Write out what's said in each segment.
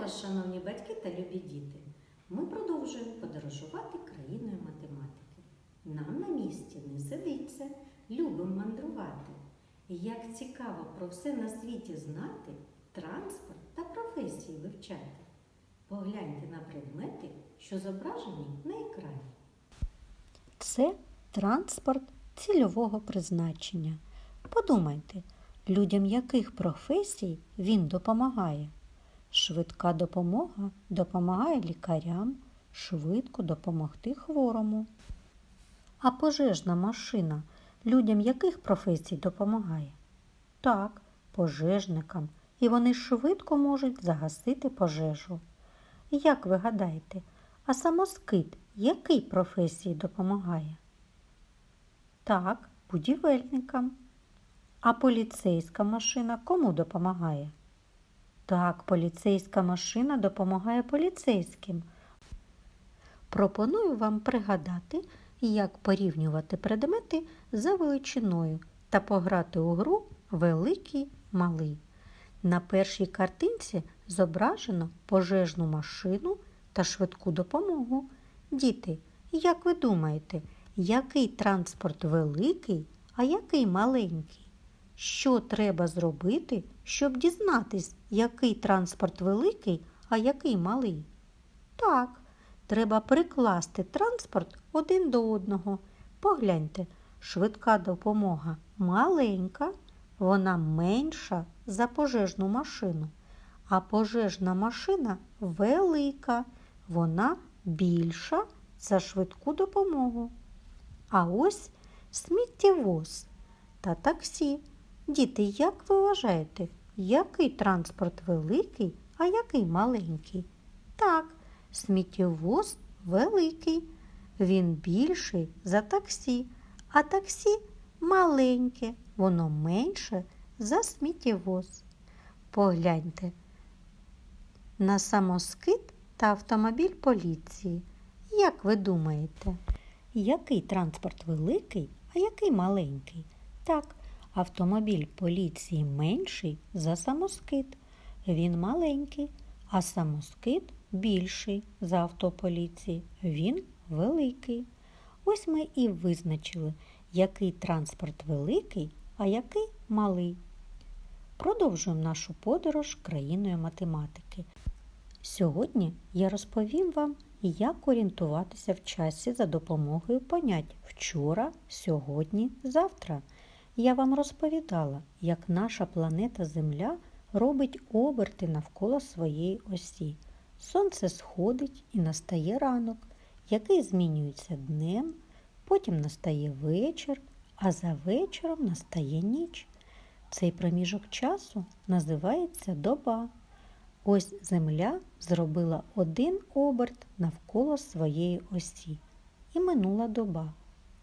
вас, шановні батьки та любі діти! Ми продовжуємо подорожувати країною математики. Нам на місці не сидиться, любимо мандрувати. Як цікаво про все на світі знати, транспорт та професії вивчати. Погляньте на предмети, що зображені на екрані. Це транспорт цільового призначення. Подумайте, людям яких професій він допомагає. Швидка допомога допомагає лікарям швидко допомогти хворому. А пожежна машина людям яких професій допомагає? Так, пожежникам, і вони швидко можуть загасити пожежу. Як ви гадаєте, а самоскид якій професії допомагає? Так, будівельникам. А поліцейська машина кому допомагає? Так, поліцейська машина допомагає поліцейським. Пропоную вам пригадати, як порівнювати предмети за величиною та пограти у гру великий малий. На першій картинці зображено пожежну машину та швидку допомогу. Діти, як ви думаєте, який транспорт великий, а який маленький? Що треба зробити, щоб дізнатись, який транспорт великий, а який малий? Так, треба прикласти транспорт один до одного. Погляньте, швидка допомога маленька, вона менша за пожежну машину, а пожежна машина велика, вона більша за швидку допомогу. А ось сміттєвоз та таксі. Діти, як ви вважаєте, який транспорт великий, а який маленький? Так, сміттєвоз великий. Він більший за таксі, а таксі маленьке, воно менше за сміттєвоз. Погляньте на самоскид та автомобіль поліції. Як ви думаєте, який транспорт великий, а який маленький? Так, автомобіль поліції менший за самоскид. Він маленький, а самоскид більший за авто поліції. Він великий. Ось ми і визначили, який транспорт великий, а який малий. Продовжуємо нашу подорож країною математики. Сьогодні я розповім вам, як орієнтуватися в часі за допомогою понять вчора, сьогодні, завтра. Я вам розповідала, як наша планета Земля робить оберти навколо своєї осі. Сонце сходить і настає ранок, який змінюється днем, потім настає вечір, а за вечором настає ніч. Цей проміжок часу називається доба. Ось Земля зробила один оберт навколо своєї осі. І минула доба.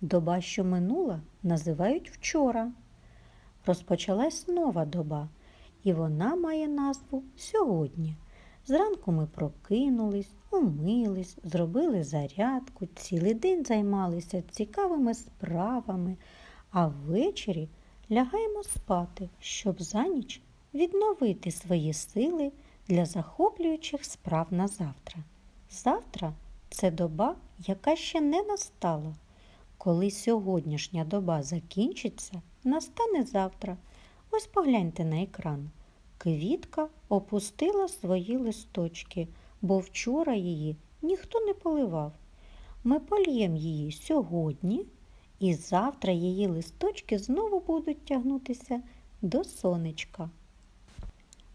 Доба, що минула, називають вчора. Розпочалась нова доба, і вона має назву сьогодні. Зранку ми прокинулись, умились, зробили зарядку, цілий день займалися цікавими справами, а ввечері лягаємо спати, щоб за ніч відновити свої сили для захоплюючих справ на завтра. Завтра це доба, яка ще не настала. Коли сьогоднішня доба закінчиться, настане завтра. Ось погляньте на екран. Квітка опустила свої листочки, бо вчора її ніхто не поливав. Ми польємо її сьогодні, і завтра її листочки знову будуть тягнутися до сонечка.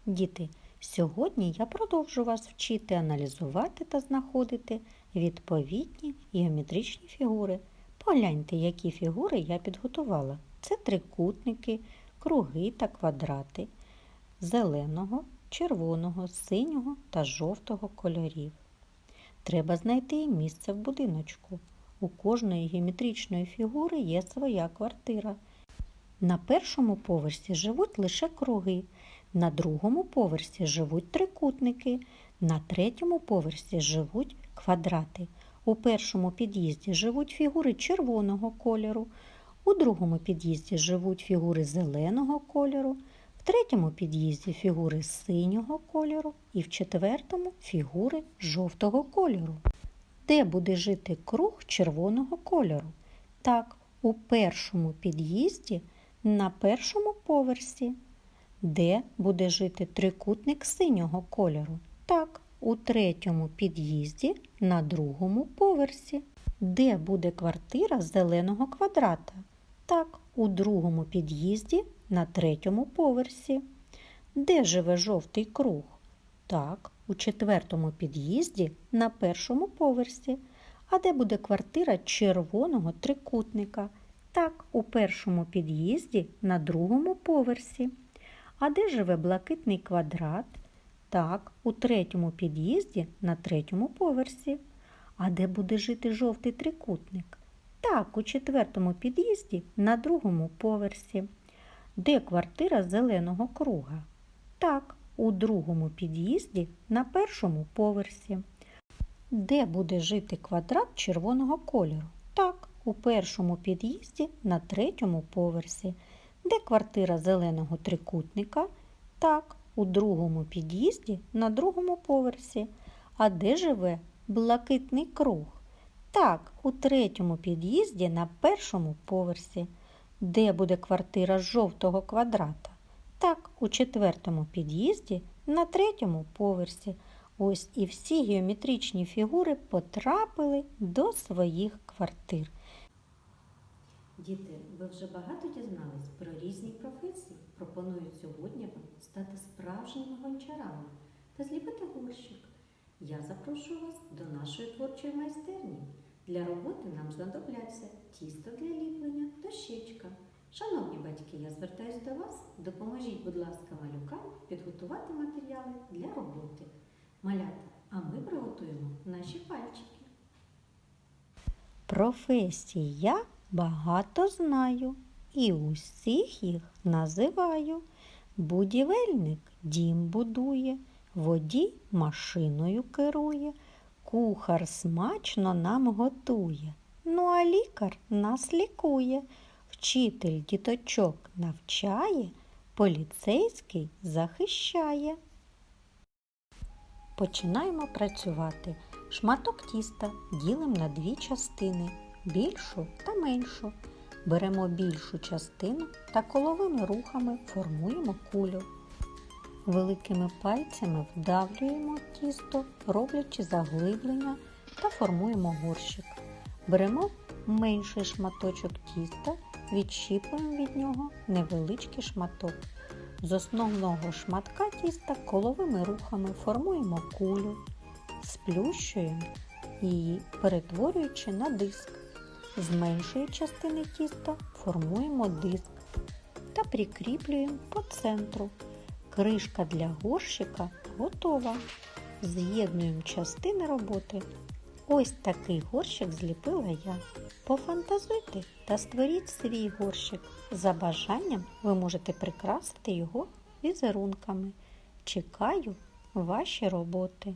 Діти, сьогодні я продовжу вас вчити аналізувати та знаходити відповідні геометричні фігури. Погляньте, які фігури я підготувала. Це трикутники, круги та квадрати зеленого, червоного, синього та жовтого кольорів. Треба знайти місце в будиночку. У кожної геометричної фігури є своя квартира. На першому поверсі живуть лише круги, на другому поверсі живуть трикутники, на третьому поверсі живуть квадрати. У першому під'їзді живуть фігури червоного кольору, у другому під'їзді живуть фігури зеленого кольору, в третьому під'їзді фігури синього кольору і в четвертому фігури жовтого кольору. Де буде жити круг червоного кольору? Так, у першому під'їзді на першому поверсі. Де буде жити трикутник синього кольору? Так, у третьому під'їзді на другому поверсі. Де буде квартира зеленого квадрата? Так, у другому під'їзді на третьому поверсі. Де живе жовтий круг? Так, у четвертому під'їзді на першому поверсі. А де буде квартира червоного трикутника? Так, у першому під'їзді на другому поверсі. А де живе блакитний квадрат? Так, у третьому під'їзді на третьому поверсі. А де буде жити жовтий трикутник? Так, у четвертому під'їзді на другому поверсі. Де квартира зеленого круга? Так, у другому під'їзді на першому поверсі. Де буде жити квадрат червоного кольору? Так, у першому під'їзді на третьому поверсі. Де квартира зеленого трикутника? Так, у другому під'їзді на другому поверсі. А де живе блакитний круг? Так, у третьому під'їзді на першому поверсі. Де буде квартира жовтого квадрата? Так, у четвертому під'їзді на третьому поверсі. Ось і всі геометричні фігури потрапили до своїх квартир. Діти, ви вже багато дізнались про різні професії. Пропоную сьогодні вам стати справжніми гончарами та зліпити горщик. Я запрошую вас до нашої творчої майстерні. Для роботи нам знадобляться тісто для ліплення, дощечка. Шановні батьки, я звертаюся до вас. Допоможіть, будь ласка, малюкам підготувати матеріали для роботи. Малята, а ми приготуємо наші пальчики. Професій я багато знаю і усіх їх називаю. Будівельник дім будує, водій машиною керує, кухар смачно нам готує. Ну а лікар нас лікує, вчитель діточок навчає, поліцейський захищає. Починаємо працювати. Шматок тіста ділимо на дві частини більшу та меншу. Беремо більшу частину та коловими рухами формуємо кулю. Великими пальцями вдавлюємо тісто, роблячи заглиблення та формуємо горщик. Беремо менший шматочок тіста, відщіпуємо від нього невеличкий шматок. З основного шматка тіста коловими рухами формуємо кулю, сплющуємо її, перетворюючи на диск. З меншої частини тіста формуємо диск та прикріплюємо по центру. Кришка для горщика готова. З'єднуємо частини роботи. Ось такий горщик зліпила я. Пофантазуйте та створіть свій горщик. За бажанням ви можете прикрасити його візерунками. Чекаю ваші роботи.